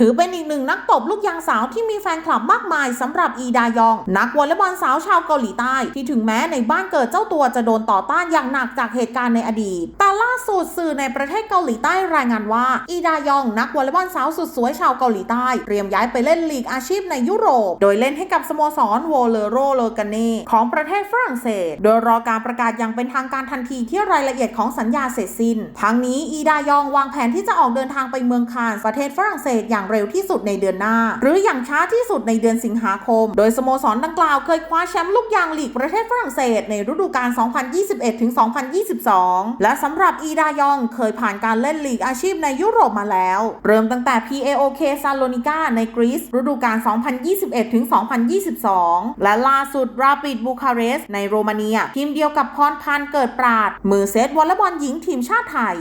ถือเป็นอีกหนึ่งนักตบลูกยางสาวที่มีแฟนคลับมากมายสำหรับอีดายอง นักวอลเลย์บอลสาวชาวเกาหลีใต้ ที่ถึงแม้ในบ้านเกิดเจ้าตัวจะโดนต่อต้านอย่างหนักจากเหตุการณ์ในอดีต แต่ล่าสุดสื่อในประเทศเกาหลีใต้รายงานว่า อีดายองนักวอลเลย์บอลสาวสุดสวยชาวเกาหลีใต้ เตรียมย้ายไปเล่นลีกอาชีพในยุโรป โดยเล่นให้กับสโมสรโวเลโรโลกาเนของประเทศฝรั่งเศส โดยรอการประกาศอย่างเป็นทางการทันทีที่รายละเอียดของสัญญาเสร็จสิ้น ทั้งนี้อีดายองวางแผนที่จะออกเดินทางไปเมืองคานส์ประเทศฝรั่งเศสอย่างเร็วที่สุดในเดือนหน้า หรืออย่างช้าที่สุดในเดือนสิงหาคม โดยสโมสรดังกล่าวเคยคว้าแชมป์ลูกยางลีกประเทศฝรั่งเศสในฤดูกาล 2021-2022 และสำหรับอีดายองเคยผ่านการเล่นลีกอาชีพในยุโรปมาแล้ว เริ่มตั้งแต่ PAOK ซาโลนิกาในกรีซฤดูกาล 2021-2022 และล่าสุดราปิดบูคาเรสต์ในโรมาเนีย ทีมเดียวกับพรพันธ์เกิดปราด มือเซตวอลเลย์บอลหญิงทีมชาติไทย